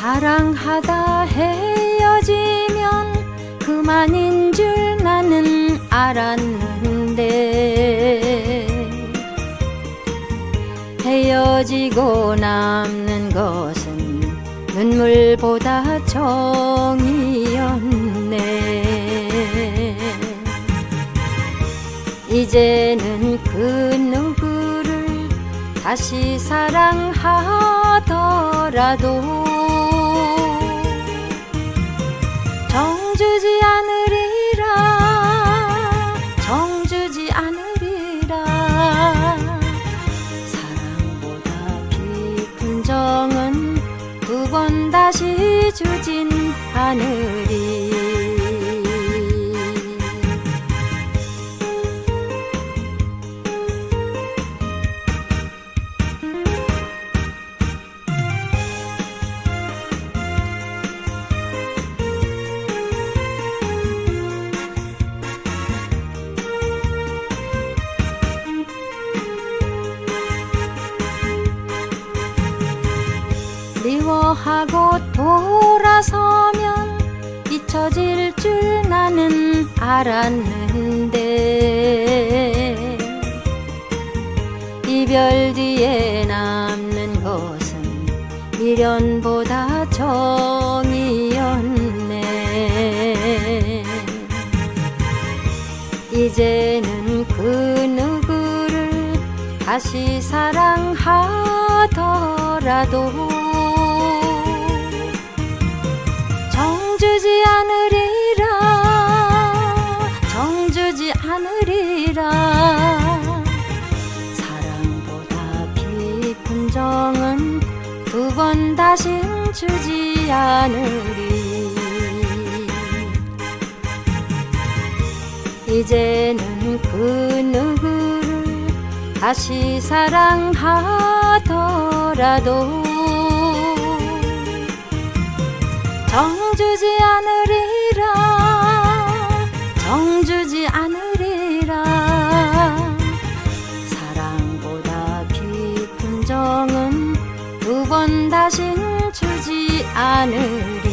사랑하다 헤어지면 그만인 줄 나는 알았는데 헤어지고 남는 것은 눈물보다 정이었네. 이제는 그 누구를 다시 사랑하더라도 다시 주진 않 으리 미워하고 돌아서면 잊혀질 줄 나는 알았는데 이별 뒤에 남는 것은 미련보다 정이었네. 이제는 그 누구를 다시 사랑하더라도 번 다신 주지 않으리. 이제는 그 누구를 다시 사랑하더라도 정주지 않으 하늘을